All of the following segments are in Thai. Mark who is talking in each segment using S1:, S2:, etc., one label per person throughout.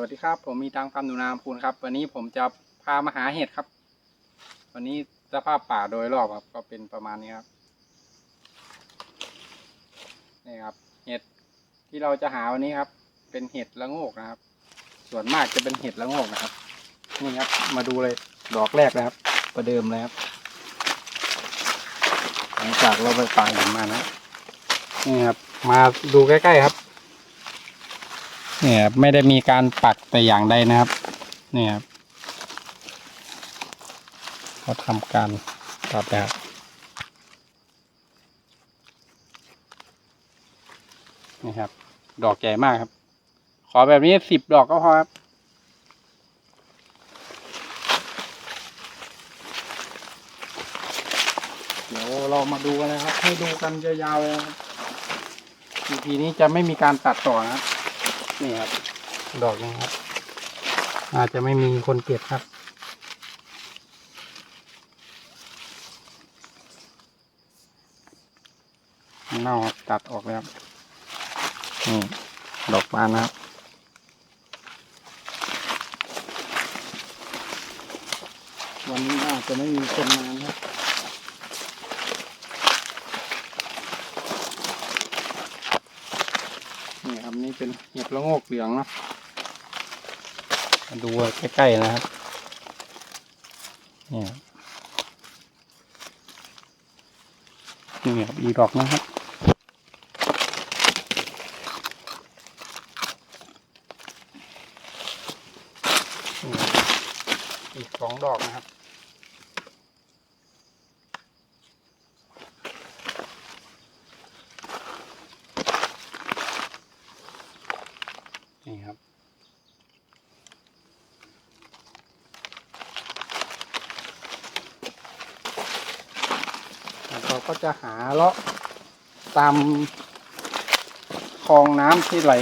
S1: วัสดีครับ ผมมีตังฟาร์มหนูนาลำพูนครับ วันนี้ผมจะพามาหาเห็ดครับ วันนี้สภาพป่าโดยรอบครับ ก็เป็นประมาณนี้ครับนี่ครับ เห็ดที่เราจะหาวันนี้ครับ เป็นเห็ดละโงกนะครับ ส่วนมากจะเป็นเห็ดละโงกนะครับ นี่ครับ มาดูเลยดอกแรกนะครับ ประเดิมเลยครับ หลังจากเราไปป่าหินมานะนี่ครับ มาดูใกล้ๆครับ เนี่ยไม่ได้มีการปักแต่อย่างใดนะครับ เนี่ยครับเขาทำการตัดนะครับนี่ครับ ดอกใหญ่มากครับ ขอแบบนี้สิบดอกก็พอครับเดี๋ยวเรามาดูกันนะครับ ให้ดูกันยาวๆเลยนะครับ EP นี้จะไม่มีการตัดต่อนะครับ นี่ครับ ดอกนี้ครับ อาจจะไม่มีคนเก็บครับ เน่าครับตัดออกแล้วนี่ดอกบานนะครับวันนี้อาจจะไม่มีคนมานะครับ นี่ครับนี่เป็นเห็ดละโงกเหลืองเนาะมาดูใกล้ๆนะครับนี่ครับนี่ครับอีดอกนะครับนี่ครับอีกสองดอกนะครับ นี่ครับ แล้ว เราก็จะหาเลาะตามคลองน้ำที่ไหล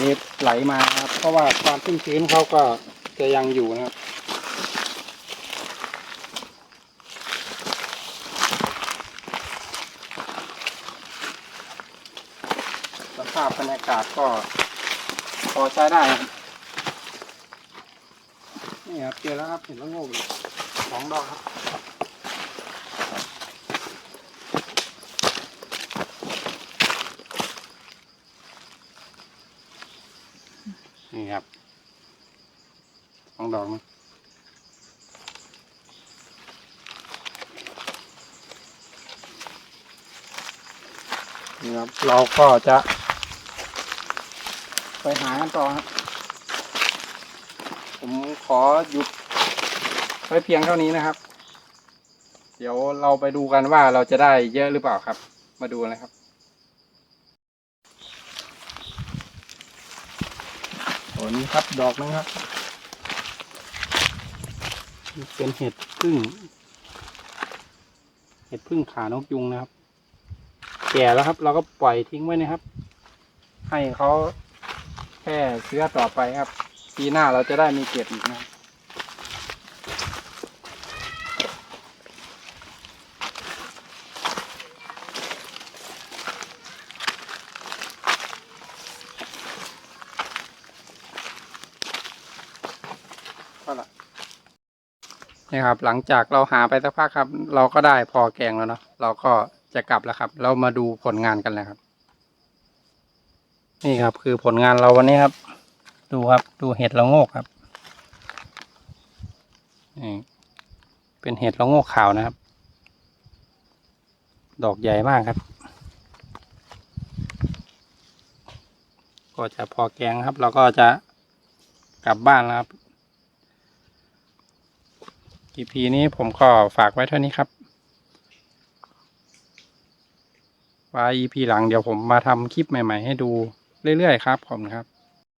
S1: ไหลมาครับ เพราะว่าความชุ่มชื้นเขาก็จะยังอยู่นะครับ สภาพบรรยากาศก็พอใช้ได้ครับนี่ครับเจอแล้วครับเห็นแล้วโง่สองดอกครับ นี่ครับสองดอกนะนี่ครับ เราก็จะ ไปหากันต่อครับ ผมขอหยุดไว้เพียงเท่านี้นะครับ เดี๋ยวเราไปดูกันว่าเราจะได้เยอะหรือเปล่าครับ มาดูนะครับ ตัว นี้ครับดอกนะครับ เป็นเห็ดพึ่ง เห็ดพึ่งขานกยุงนะครับ แก่แล้วครับเราก็ปล่อยทิ้งไว้นะครับ ให้เขาแค่เชื้อต่อไปครับ ปีหน้าเราจะได้มีเก็บอีกนะครับ ก็ละนี่ครับ หลังจากเราหาไปสักพักครับ เราก็ได้พอแกงแล้วเนาะเราก็จะกลับแล้วครับ เรามาดูผลงานกันเลยครับ นี่ครับ คือผลงานเราวันนี้ครับ ดูครับ ดูเห็ดละโงกครับนี่เป็นเห็ดละโงกขาวนะครับ ดอกใหญ่มากครับ ก็จะพอแกงครับ เราก็จะกลับบ้านแล้วครับ EP นี้ผมก็ฝากไว้เท่านี้ครับว่า EP หลังเดี๋ยวผมมาทำคลิปใหม่ ๆ ให้ดูเรื่อย ๆ ครับผมครับ